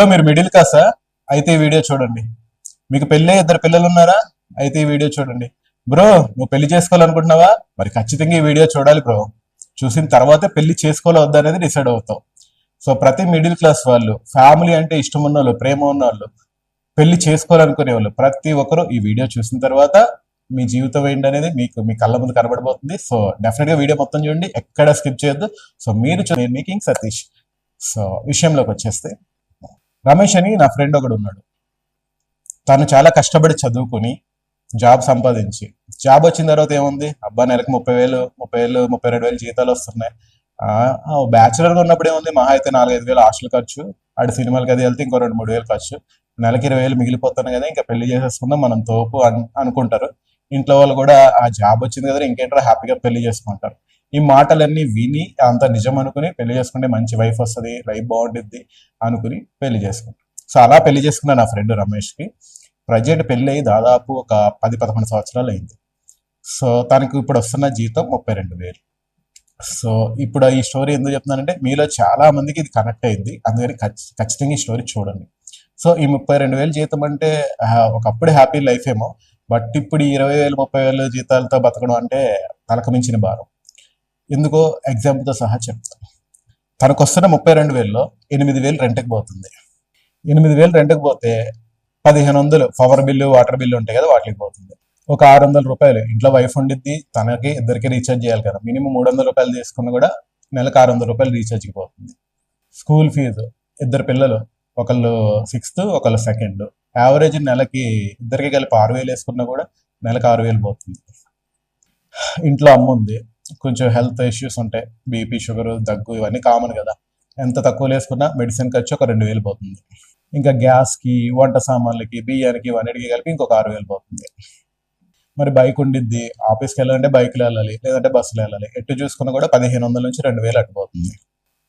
Hello మీరు middle క్లాసా అయితే ఈ వీడియో చూడండి. మీకు పెళ్ళి ఇద్దరు పిల్లలు ఉన్నారా? అయితే ఈ వీడియో చూడండి. బ్రో నువ్వు పెళ్ళి చేసుకోవాలనుకుంటున్నావా? మరి ఖచ్చితంగా ఈ వీడియో చూడాలి బ్రో చూసిన తర్వాత పెళ్ళి చేసుకోవాలా వద్దా అనేది డిసైడ్ అవుతావు. సో ప్రతి మిడిల్ క్లాస్ వాళ్ళు ఫ్యామిలీ అంటే ఇష్టం ఉన్న వాళ్ళు ప్రేమ ఉన్న వాళ్ళు పెళ్ళి చేసుకోవాలనుకునే వాళ్ళు ప్రతి ఒక్కరు ఈ వీడియో చూసిన తర్వాత మీ జీవితం ఏంటి అనేది మీకు మీ కళ్ళ ముందు కనబడబోతుంది సో డెఫినెట్గా వీడియో మొత్తం చూడండి. ఎక్కడ స్కిప్ చేయొద్దు. సో మీరు మేకింగ్ సతీష్. సో విషయంలోకి వచ్చేస్తే రమేష్ అని నా ఫ్రెండ్ ఒకడు ఉన్నాడు. తను చాలా కష్టపడి చదువుకుని జాబ్ సంపాదించి. జాబ్ వచ్చిన తర్వాత ఏముంది? అబ్బా నెలకు ముప్పై వేలు ముప్పై వేలు ముప్పై రెండు వేలు జీతాలు వస్తున్నాయి. బ్యాచులర్గా ఉన్నప్పుడు ఏముంది? మహా అయితే నాలుగైదు వేలు హాస్టల్ ఖర్చు. ఆడు సినిమాలకి అది వెళ్తే ఇంకో రెండు మూడు వేలు ఖర్చు. నెలకి ఇరవై వేలు మిగిలిపోతాను కదా ఇంకా పెళ్ళి చేసేసుకుందాం మనం తోపు అనుకుంటారు. ఇంట్లో వాళ్ళు కూడా ఆ జాబ్ వచ్చింది కదా ఇంకేంటారు హ్యాపీగా పెళ్ళి చేసుకుంటారు. ఈ మాటలన్నీ విని అంత నిజం అనుకుని పెళ్ళి చేసుకుంటే మంచి వైఫ్ వస్తుంది లైఫ్ బాగుంటుంది అనుకుని పెళ్ళి చేసుకుంటారు సో అలా పెళ్ళి చేసుకున్న నా ఫ్రెండ్ రమేష్కి ప్రజెంట్ పెళ్ళి అయ్యి దాదాపు ఒక పది పదకొండు సంవత్సరాలు అయింది. సో తనకు ఇప్పుడు వస్తున్న జీతం ముప్పై రెండు వేలు. సో ఇప్పుడు ఈ స్టోరీ ఎందుకు చెప్తున్నానంటే మీలో చాలా మందికి ఇది కనెక్ట్ అయింది. అందుకని ఖచ్చితంగా ఈ స్టోరీ చూడండి. సో ఈ ముప్పై రెండు వేలు జీతం అంటే ఒకప్పుడు హ్యాపీ లైఫ్ ఏమో. బట్ ఇప్పుడు ఇరవై వేలు ముప్పై వేలు జీతాలతో బతకడం అంటే తలకు మించిన భారం. ఎందుకో ఎగ్జాంపుల్తో సహా చెప్తాను తనకు వస్తున్న ముప్పై రెండు వేల్లో ఎనిమిది వేలు రెంట్కి పోతుంది. ఎనిమిది వేలు రెంట్కి పోతే పదిహేను వందలు పవర్ బిల్లు వాటర్ బిల్లు ఉంటాయి కదా వాటికి పోతుంది. ఒక ఆరు వందల రూపాయలు ఇంట్లో వైఫ్ ఉండిద్ది తనకి ఇద్దరికి రీఛార్జ్ చేయాలి కదా. మినిమం మూడు వందల రూపాయలు తీసుకున్న కూడా నెలకు ఆరు వందల రూపాయలు రీఛార్జ్కి పోతుంది. స్కూల్ ఫీజు ఇద్దరు పిల్లలు ఒకళ్ళు సిక్స్త్ ఒకళ్ళు సెకండ్ యావరేజ్ నెలకి ఇద్దరికి కలిపి ఆరు వేలు వేసుకున్నా కూడా నెలకు ఆరు వేలు పోతుంది. ఇంట్లో అమ్మ ఉంది కొంచెం హెల్త్ ఇష్యూస్ ఉంటాయి బీపీ షుగర్ దగ్గు ఇవన్నీ కామన్ కదా. ఎంత తక్కువ వేసుకున్నా మెడిసిన్ ఖర్చు ఒక రెండు వేలు పోతుంది. ఇంకా గ్యాస్కి వంట సామాన్లకి బియ్యానికి ఇవన్నిటికి కలిపి ఇంకొక ఆరు వేలు పోతుంది. మరి బైక్ ఉండిద్ది. ఆఫీస్కి వెళ్ళాలంటే బైక్లో వెళ్ళాలి లేదంటే బస్సులో వెళ్ళాలి. ఎటు చూసుకున్నా కూడా పదిహేను వందల నుంచి రెండు వేలు అట్టుపోతుంది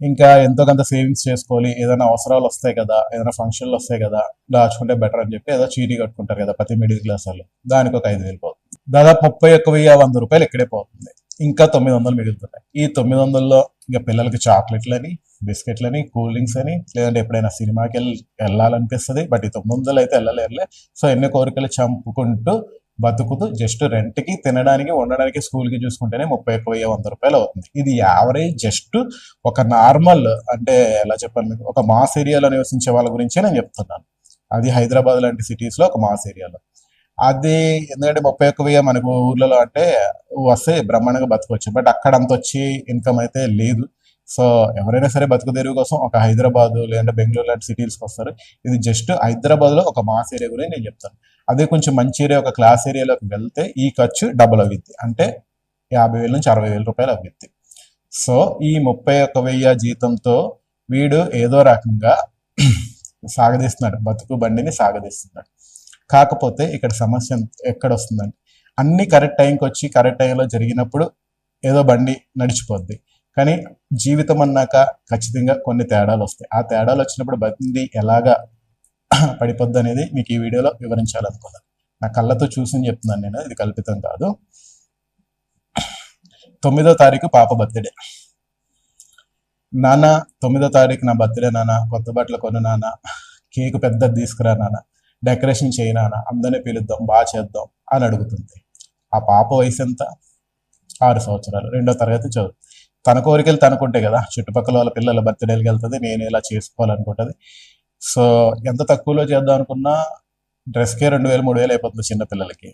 ఇంకా ఎంతో కొంత సేవింగ్స్ చేసుకోవాలి. ఏదైనా అవసరాలు వస్తాయి కదా ఏదైనా ఫంక్షన్లు వస్తాయి కదా దాచుకుంటే బెటర్ అని చెప్పి ఏదో చీటీ కట్టుకుంటారు కదా ప్రతి మిడిల్ క్లాస్ వాళ్ళు. దానికి ఒక ఐదు వేలు పోతుంది. దాదాపు ముప్పై ఒక్క వెయ్యి వంద రూపాయలు ఇక్కడే పోతుంది. ఇంకా తొమ్మిది వందలు మిగులుతున్నాయి. ఈ తొమ్మిది వందల్లో ఇంకా పిల్లలకి చాక్లెట్లని బిస్కెట్లని కూల్ డ్రింక్స్ అని లేదంటే ఎప్పుడైనా సినిమాకి వెళ్ళి వెళ్ళాలనిపిస్తుంది. బట్ ఈ తొమ్మిది వందలు అయితే వెళ్ళలేరులే. సో ఎన్ని కోరికలు చంపుకుంటూ బతుకుతూ జస్ట్ రెంట్కి తినడానికి ఉండడానికి స్కూల్కి చూసుకుంటేనే ముప్పై ఒక్క వెయ్యి వంద రూపాయలు అవుతుంది. ఇది యావరేజ్ జస్ట్ ఒక నార్మల్ అంటే ఎలా చెప్పాలి మీకు? ఒక మాస్ ఏరియాలో నివసించే వాళ్ళ గురించే నేను చెప్తున్నాను. అది హైదరాబాద్ లాంటి సిటీస్లో ఒక మాస్ ఏరియాలో. అది ఎందుకంటే ముప్పై ఒక్క వెయ్యి మనకు ఊర్లలో అంటే వస్తే బ్రహ్మాండంగా బతకొచ్చు. బట్ అక్కడ అంత వచ్చి ఇన్కమ్ అయితే లేదు. సో ఎవరైనా సరే బతుకు తెరువు కోసం ఒక హైదరాబాద్ లేదంటే బెంగళూరు లాంటి సిటీస్కి వస్తారు. ఇది జస్ట్ హైదరాబాద్లో ఒక మాస్ ఏరియా గురించి నేను చెప్తాను. అదే కొంచెం మంచి ఏరియా ఒక క్లాస్ ఏరియాలోకి వెళ్తే ఈ ఖర్చు డబుల్ అవుద్ది. అంటే యాభై వేల నుంచి అరవై వేల రూపాయలు అవుద్ది. సో ఈ ముప్పై ఒక్క వెయ్యి జీతంతో వీడు ఏదో రకంగా సాగదీస్తున్నాడు బతుకు బండిని సాగదీస్తున్నాడు కాకపోతే ఇక్కడ సమస్య ఎక్కడ వస్తుందంటే అన్ని కరెక్ట్ టైంకి వచ్చి కరెక్ట్ టైంలో జరిగినప్పుడు ఏదో బండి నడిచిపోద్ది. కానీ జీవితం అన్నాక ఖచ్చితంగా కొన్ని తేడాలు వస్తాయి. ఆ తేడాలు వచ్చినప్పుడు బండి ఎలాగా పడిపోద్ది అనేది మీకు ఈ వీడియోలో వివరించాలనుకున్నాను. నా కళ్ళతో చూసి చెప్తున్నాను నేను ఇది కల్పితం కాదు. తొమ్మిదో తారీఖు పాప బర్త్డే. నాన్న తొమ్మిదో తారీఖు నా బర్త్డే నాన్న కొత్త బట్టలు కొను నాన్న కేక్ పెద్ద తీసుకురా నాన్న. డెకరేషన్ చేయనా అందరినీ పిలుద్దాం బాగా చేద్దాం అని అడుగుతుంది. ఆ పాప వయసు ఎంత? ఆరు సంవత్సరాలు. రెండో తరగతి చదువు. తన కోరికలు తనుకుంటాయి కదా. చుట్టుపక్కల వాళ్ళ పిల్లల బర్త్డేలకు వెళ్తుంది నేను ఇలా చేసుకోవాలనుకుంటుంది. సో ఎంత తక్కువలో చేద్దాం అనుకున్నా డ్రెస్కే రెండు వేలు మూడు వేలు అయిపోతుంది చిన్నపిల్లలకి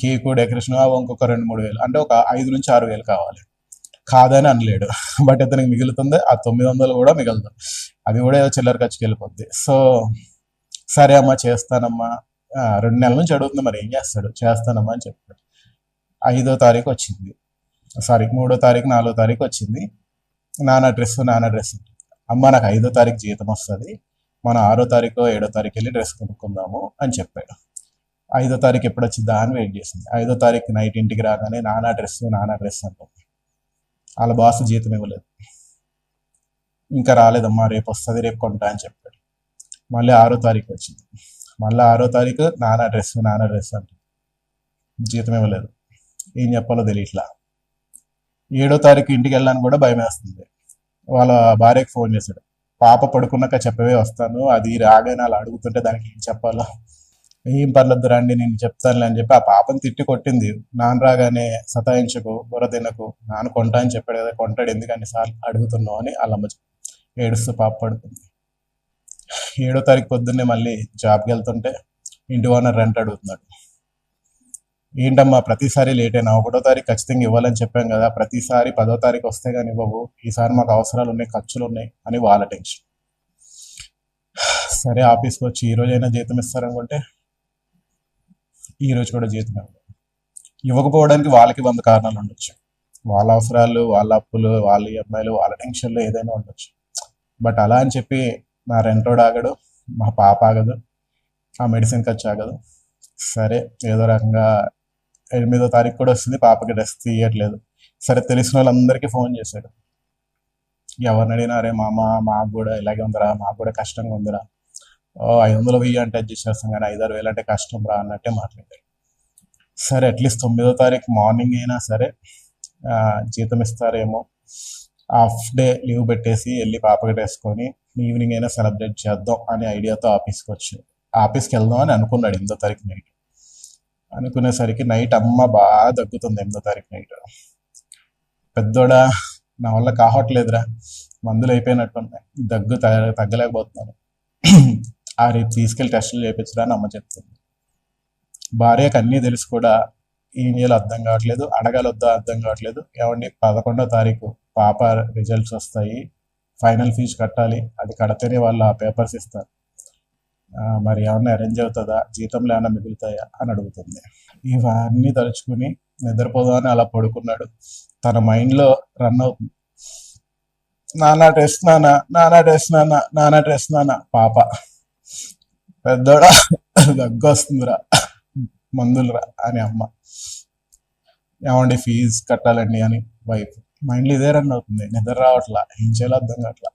కేకు డెకరేషన్ ఇంకొక రెండు మూడు వేలు. అంటే ఒక ఐదు నుంచి ఆరు వేలు కావాలి. కాదని అనలేడు. బట్ ఇతనికి మిగులుతుంది ఆ తొమ్మిది వందలు కూడా మిగులుతుంది అది కూడా ఏదో చిల్లర ఖర్చుకి వెళ్ళిపోద్ది. సో సరే అమ్మా చేస్తానమ్మా. రెండు నెలల నుంచి అడుగుతుంది మరి ఏం చేస్తాడు? చేస్తానమ్మా అని చెప్పాడు. ఐదో తారీఖు వచ్చింది. సారీ మూడో తారీఖు నాలుగో తారీఖు వచ్చింది. నాన్న డ్రెస్ నాన్న డ్రెస్. అమ్మ నాకు ఐదో తారీఖు జీతం వస్తుంది. మనం ఆరో తారీఖు ఏడో తారీఖు వెళ్ళి డ్రెస్ కొనుక్కుందాము అని చెప్పాడు. ఐదో తారీఖు ఎప్పుడు వచ్చిందా? అని వెయిట్ చేసింది. ఐదో తారీఖు నైట్ ఇంటికి రాగానే నానా డ్రెస్ నానా డ్రెస్ అంటుంది. వాళ్ళ బాస్ జీతం ఇవ్వలేదు. ఇంకా రాలేదమ్మా రేపు వస్తుంది రేపు కొంటా అని చెప్పాడు. మళ్ళీ ఆరో తారీఖు వచ్చింది. మళ్ళీ ఆరో తారీఖు నాన్న డ్రెస్ నాన్న డ్రెస్ అంటే. జీతం ఇవ్వలేదు. ఏం చెప్పాలో తెలియట్లా. ఏడో తారీఖు ఇంటికి వెళ్ళాను కూడా భయం వేస్తుంది. వాళ్ళ భార్యకి ఫోన్ చేశాడు. పాప పడుకున్నాక చెప్పవే వస్తాను. అది రాగానే అలా అడుగుతుంటే దానికి ఏం చెప్పాలో? ఏం పర్లేదు రండి నేను చెప్తానులే అని చెప్పి ఆ పాపని తిట్టి కొట్టింది. నాన్న రాగానే సతాయించకు బుర్ర తినకు. నాన్న కొంటా అని చెప్పాడు కదా కొంటాడు ఎందుకని సార్ అడుగుతున్నావు అని వాళ్ళమ్మ ఏడుస్తూ పాప పడుతుంది ఏడో తారీఖు పొద్దున్నే మళ్ళీ జాబ్కి వెళ్తుంటే ఇంటి ఓనర్ రెంట్ అడుగుతున్నాడు. ఏంటమ్మా ప్రతిసారి లేట్ అయినా? ఒకటో తారీఖు ఖచ్చితంగా ఇవ్వాలని చెప్పాం కదా ప్రతిసారి పదో తారీఖు వస్తే కానీ ఇవ్వవు. ఈసారి మాకు అవసరాలు ఉన్నాయి ఖర్చులు ఉన్నాయి అని వాళ్ళ టెన్షన్. సరే ఆఫీస్కి వచ్చి ఈ రోజైనా జీతం ఇస్తారనుకుంటే ఈ రోజు కూడా జీతం ఇవ్వకపోవడానికి వాళ్ళకి వంద కారణాలు ఉండొచ్చు. వాళ్ళ అవసరాలు వాళ్ళ అప్పులు వాళ్ళ ఈఎంఐలు వాళ్ళ టెన్షన్లు ఏదైనా ఉండొచ్చు. బట్ అలా అని చెప్పి నా రెంటోడు ఆగడు మా పాప ఆగదు ఆ మెడిసిన్ ఖర్చు ఆగదు. సరే ఏదో రకంగా ఎనిమిదో తారీఖు కూడా వస్తుంది పాపకి డ్రెస్ తీయట్లేదు. సరే తెలిసిన వాళ్ళందరికీ ఫోన్ చేశాడు. ఎవరిని అడిగినా అరే మామ మాకు కూడా ఇలాగే ఉందిరా మాకు కూడా కష్టంగా ఉందిరా. ఓ ఐదు వందలు వెయ్యి అంటే అడ్జస్ట్ చేస్తాం కానీ ఐదారు వేలు అంటే కష్టం రా అన్నట్టే మాట్లాడారు సరే అట్లీస్ట్ తొమ్మిదో తారీఖు మార్నింగ్ అయినా సరే జీతం ఇస్తారేమో. హాఫ్ డే లీవ్ పెట్టేసి వెళ్ళి పాపకి వేసుకొని ఈవినింగ్ అయినా సెలబ్రేట్ చేద్దాం అనే ఐడియాతో ఆఫీస్కి వచ్చి ఆఫీస్కి వెళ్దాం అని అనుకున్నాడు ఎనిమిదో తారీఖు నైట్. అనుకునేసరికి నైట్ అమ్మ బాగా దగ్గుతుంది ఎనిమిదో తారీఖు నైట్. పెద్దోడా నా వల్ల కావట్లేదురా మందులు అయిపోయినట్టున్నాయి దగ్గు తగ్గలేకపోతున్నాను. ఆ రేపు తీసుకెళ్ళి టెస్టులు చేయించరా అని అమ్మ చెప్తుంది. భార్యకు అన్నీ తెలిసి కూడా ఏం చేయాలో అర్థం కావట్లేదు అడగాలి వద్దా అర్థం కావట్లేదు. ఏమండి పదకొండో తారీఖు పాప రిజల్ట్స్ వస్తాయి ఫైనల్ ఫీజు కట్టాలి అది కడితేనే వాళ్ళు ఆ పేపర్స్ ఇస్తారు. మరి ఏమన్నా అరేంజ్ అవుతుందా? జీతంలో ఏమన్నా మిగులుతాయా అని అడుగుతుంది. ఇవన్నీ తలుచుకుని నిద్రపోదామని అలా పడుకున్నాడు. తన మైండ్లో రన్ అవుతుంది. నానా టెస్ట్ నానా నానా టెస్ట్ నానా నానా నానా పాప. పెద్దోడా దగ్గు వస్తుందిరా మందులురా అని అమ్మ. ఏమండి ఫీజు కట్టాలండి అని వైఫ్ మైండ్లో ఇదే రన్ అవుతుంది. నిద్ర రావట్లా ఏం చేయాలో అర్థం కావట్లా.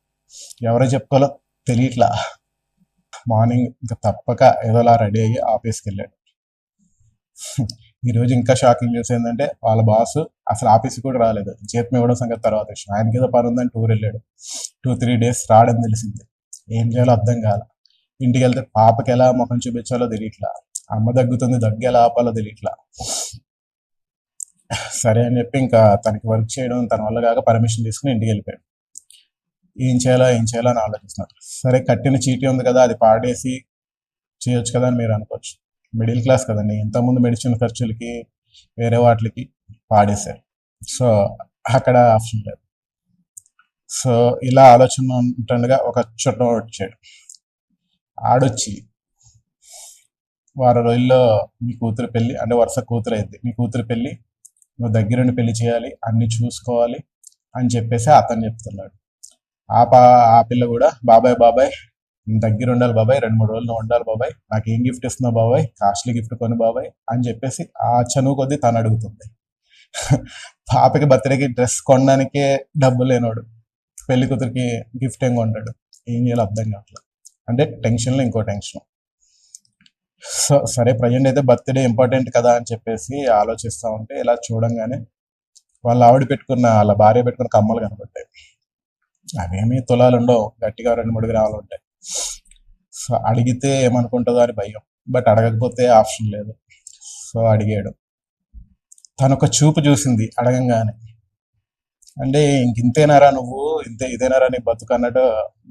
ఎవరో చెప్పుకోవాలో తెలియట్లా. మార్నింగ్ ఇంకా తప్పక ఏదోలా రెడీ అయ్యి ఆఫీస్కి వెళ్ళాడు. ఈరోజు ఇంకా షాకింగ్ న్యూస్ ఏంటంటే వాళ్ళ బాస్ అసలు ఆఫీస్కి కూడా రాలేదు. జీతం ఇవ్వడం సంగతి తర్వాత విషయం. ఆయనకి ఏదో పని ఉందని టూర్ వెళ్ళాడు. టూ త్రీ డేస్ రాడని తెలిసింది. ఏం చేయాలో అర్థం కాల. ఇంటికి వెళ్తే పాపకి ఎలా ముఖం చూపించాలో తెలియట్లా. అమ్మ దగ్గుతుంది దగ్గు ఎలా ఆపాలో తెలియట్లా. సరే అని చెప్పి ఇంకా తనకి వర్క్ చేయడం తన వల్ల కాక పర్మిషన్ తీసుకుని ఇంటికి వెళ్ళిపోయాడు. ఏం చేయాలా ఏం చేయాలా అని ఆలోచిస్తున్నారు సరే కట్టిన చీటీ ఉంది కదా అది పాడేసి చేయొచ్చు కదా అని మీరు అనుకోవచ్చు. మిడిల్ క్లాస్ కదండి ఇంతకుముందు మెడిసిన్ ఖర్చులకి వేరే వాటికి పాడేశారు. సో అక్కడ ఆప్షన్ లేదు. సో ఇలా ఆలోచన ఉంటుండగా ఒక చుట్టం వచ్చాడు. ఆడొచ్చి వారం రోజుల్లో మీ కూతురు పెళ్ళి అంటే వరుస కూతురు అయింది మీ కూతురు పెళ్ళి నువ్వు దగ్గరుండి పెళ్ళి చేయాలి అన్ని చూసుకోవాలి అని చెప్పేసి అతను చెప్తున్నాడు. ఆ పా ఆ పిల్ల కూడా బాబాయ్ బాబాయ్ దగ్గర ఉండాలి బాబాయ్ రెండు మూడు రోజులు ఉండాలి బాబాయ్ నాకు ఏం గిఫ్ట్ ఇస్తున్నావు బాబాయ్ కాస్ట్లీ గిఫ్ట్ కొని బాబాయ్ అని చెప్పేసి ఆ చనువు కొద్దీ తను అడుగుతుంది. పాపకి బర్త్డేకి డ్రెస్ కొనడానికే డబ్బు లేనోడు. పెళ్ళి కూతురికి గిఫ్ట్ ఏం కొంటాడు ఏం చేయాలో అర్థం కావట్లేదు. అంటే టెన్షన్లో ఇంకో టెన్షన్. సరే ప్రజెంట్ అయితే బర్త్డే ఇంపార్టెంట్ కదా అని చెప్పేసి ఆలోచిస్తా ఉంటే ఇలా చూడంగానే వాళ్ళ ఆవిడ పెట్టుకున్న వాళ్ళ భార్య పెట్టుకున్న కమ్మలు కనబడ్డాయి అవేమీ తులాలు ఉండవు. గట్టిగా రెండు మూడు గ్రాములు ఉంటాయి. సో అడిగితే ఏమనుకుంటుందో అని భయం. బట్ అడగకపోతే ఆప్షన్ లేదు. సో అడిగాడు. తను ఒక చూపు చూసింది అడగంగానే. అంటే ఇంక ఇంతేనారా నువ్వు? ఇంతే ఇదేనారా నీ బతుకు అన్నట్టు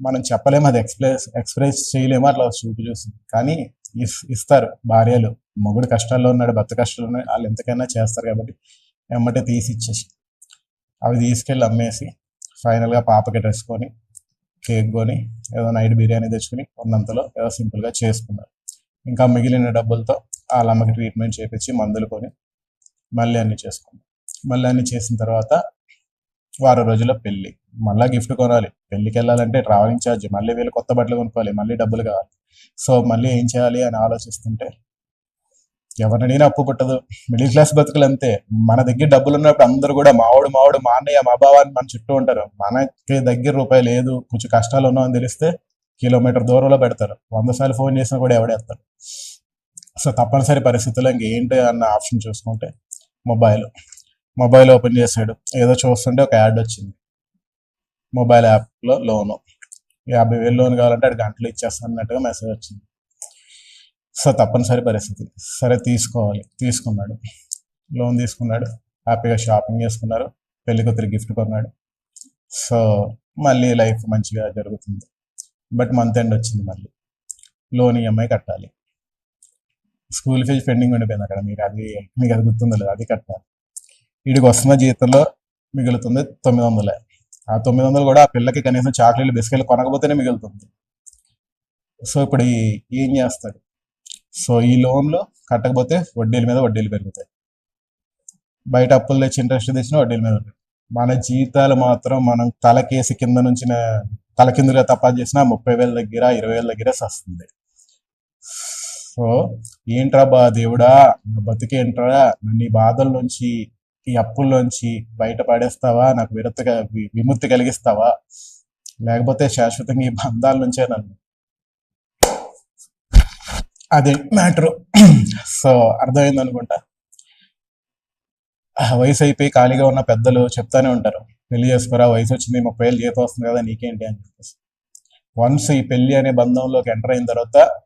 మనం చెప్పలేము. అది ఎక్స్ప్రెస్ ఎక్స్ప్రెస్ చేయలేము. అట్లా చూపు చూసింది. కానీ ఇస్తారు భార్యలు. మొగుడు కష్టాల్లో ఉన్నాడు భర్త కష్టాల్లో ఉన్నాడు వాళ్ళు ఎంతకైనా చేస్తారు కాబట్టి వెంబటే తీసి ఇచ్చేసి అవి తీసుకెళ్ళి అమ్మేసి ఫైనల్గా పాపకి డ్రెస్ కొని కేక్ కొని ఏదో నైట్ బిర్యానీ తెచ్చుకుని ఉన్నంతలో ఏదో సింపుల్గా చేసుకున్నారు. ఇంకా మిగిలిన డబ్బులతో వాళ్ళ అమ్మకి ట్రీట్మెంట్ చేపించి మందులు కొని మళ్ళీ అన్ని చేసుకున్నాం మళ్ళీ అన్ని చేసిన తర్వాత వారం రోజుల్లో పెళ్ళి మళ్ళీ గిఫ్ట్ కొనాలి. పెళ్ళికి వెళ్ళాలంటే ట్రావెలింగ్ ఛార్జ్ మళ్ళీ వీళ్ళు కొత్త బట్టలు కొనుక్కోవాలి మళ్ళీ డబ్బులు కావాలి. సో మళ్ళీ ఏం చేయాలి అని ఆలోచిస్తుంటే ఎవరిని అప్పు పుట్టదు మిడిల్ క్లాస్ బతుకులు అంతే. మన దగ్గర డబ్బులు ఉన్నప్పుడు అందరూ కూడా మావాడు మావాడు మా అన్నయ్య మా బావ అని మన చుట్టూ ఉంటారు. మనకి దగ్గర రూపాయి లేదు కొంచెం కష్టాలు ఉన్నామని తెలిస్తే కిలోమీటర్ దూరంలో పెడతారు. వంద సార్లు ఫోన్ చేసినా కూడా ఎవడేస్తారు సో తప్పనిసరి పరిస్థితుల్లో ఇంకేంటి అన్న ఆప్షన్ చూసుకుంటే మొబైల్. మొబైల్ ఓపెన్ చేసాడు ఏదో చూస్తుంటే ఒక యాడ్ వచ్చింది. మొబైల్ యాప్లో లోను. యాభై వేలు లోన్ కావాలంటే అది గంటలు ఇచ్చేస్తాను అన్నట్టుగా మెసేజ్ వచ్చింది. సో తప్పనిసరి పరిస్థితి. సరే తీసుకోవాలి. తీసుకున్నాడు. లోన్ తీసుకున్నాడు. హ్యాపీగా షాపింగ్ చేసుకున్నారు. పెళ్ళి కూతురు గిఫ్ట్ కొన్నాడు. సో మళ్ళీ లైఫ్ మంచిగా జరుగుతుంది. బట్ మంత్ ఎండ్ వచ్చింది మళ్ళీ. లోన్ ఈఎంఐ కట్టాలి. స్కూల్ ఫీజు పెండింగ్ ఉండిపోయింది అక్కడ. మీకు అది మీకు అది గుర్తుందో లేదు అది కట్టాలి. వీడికి వస్తున్న జీతంలో మిగులుతుంది తొమ్మిది వందలే. ఆ తొమ్మిది వందలు కూడా ఆ పిల్లకి కనీసం చాక్లెట్లు బిస్కెట్లు కొనకపోతేనే మిగులుతుంది. సో ఇప్పుడు ఈ- ఏం చేస్తాడు సో ఈ లోన్లు కట్టకపోతే వడ్డీల మీద వడ్డీలు పెరుగుతాయి. బయట అప్పులు తెచ్చి ఇంట్రెస్ట్ తెచ్చిన వడ్డీల మీద మన జీతాలు మాత్రం మనం తలకేసి కింద నుంచి తలకిందులుగా తప్పా చేసిన ముప్పై వేల దగ్గర ఇరవై వేల దగ్గర వస్తుంది సో ఏంట్రా బా దేవుడా? నా బతికేంట్రా? నన్ను ఈ బాధల నుంచి ఈ అప్పుల్లోంచి బయటపడేస్తావా? నాకు విరక్తి విముక్తి కలిగిస్తావా? లేకపోతే శాశ్వతంగా ఈ బంధాల నుంచే నన్ను. అది మ్యాటర్. సో అర్థమైంది అనుకుంటా? వయసు అయిపోయి ఖాళీగా ఉన్న పెద్దలు చెప్తానే ఉంటారు. పెళ్ళి చేసుకురా వయసు వచ్చింది ముప్పై ఏళ్ళు జీతం వస్తుంది కదా నీకేంటి? అని చెప్పేసి. వన్స్ ఈ పెళ్ళి అనే బంధంలోకి ఎంటర్ అయిన తర్వాత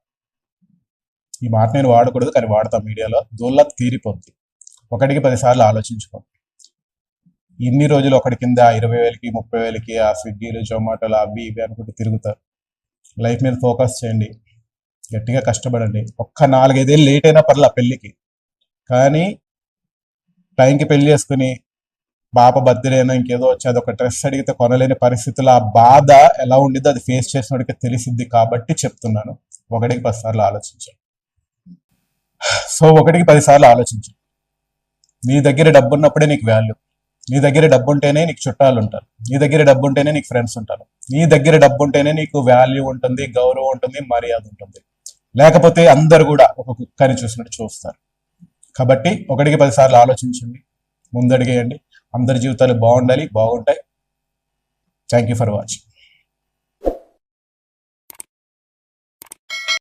ఈ మాట నేను వాడకూడదు కానీ వాడతాం మీడియాలో. దూల్లా తీరిపోద్ది. ఒకటికి పదిసార్లు ఆలోచించుకో. ఇన్ని రోజులు ఒకటి కింద ఇరవై వేలకి ముప్పై వేలకి ఆ స్విగ్గీలు జొమాటోలు అవి ఇవి అనుకుంటూ తిరుగుతారు. లైఫ్ మీద ఫోకస్ చేయండి. గట్టిగా కష్టపడండి. ఒక్క నాలుగైదేళ్ళు లేట్ అయినా పర్లే పెళ్ళికి. కానీ టైంకి పెళ్ళి చేసుకుని పాప బర్త్డేనా ఇంకేదో వచ్చి అది ఒక డ్రెస్ అడిగితే కొనలేని పరిస్థితుల్లో ఆ బాధ ఎలా ఉండిద్దో అది ఫేస్ చేసినోడికి తెలిసిద్ది కాబట్టి చెప్తున్నాను. ఒకటికి పదిసార్లు ఆలోచించండి. సో ఒకటికి పదిసార్లు సార్లు నీ దగ్గర డబ్బు ఉన్నప్పుడే నీకు వాల్యూ నీ దగ్గర డబ్బు ఉంటేనే నీకు చుట్టాలు ఉంటారు. నీ దగ్గర డబ్బు ఉంటేనే నీకు ఫ్రెండ్స్ ఉంటారు. నీ దగ్గర డబ్బు ఉంటేనే నీకు వాల్యూ ఉంటుంది గౌరవం ఉంటుంది మర్యాద ఉంటుంది. లేకపోతే అందరు కూడా ఒక కుక్కని చూసినట్టు చూస్తారు. కాబట్టి ఒకటికి పది సార్లు ఆలోచించండి. ముందడిగేయండి. అందరి జీవితాలు బాగుండాలి బాగుంటాయి. Thank you for watching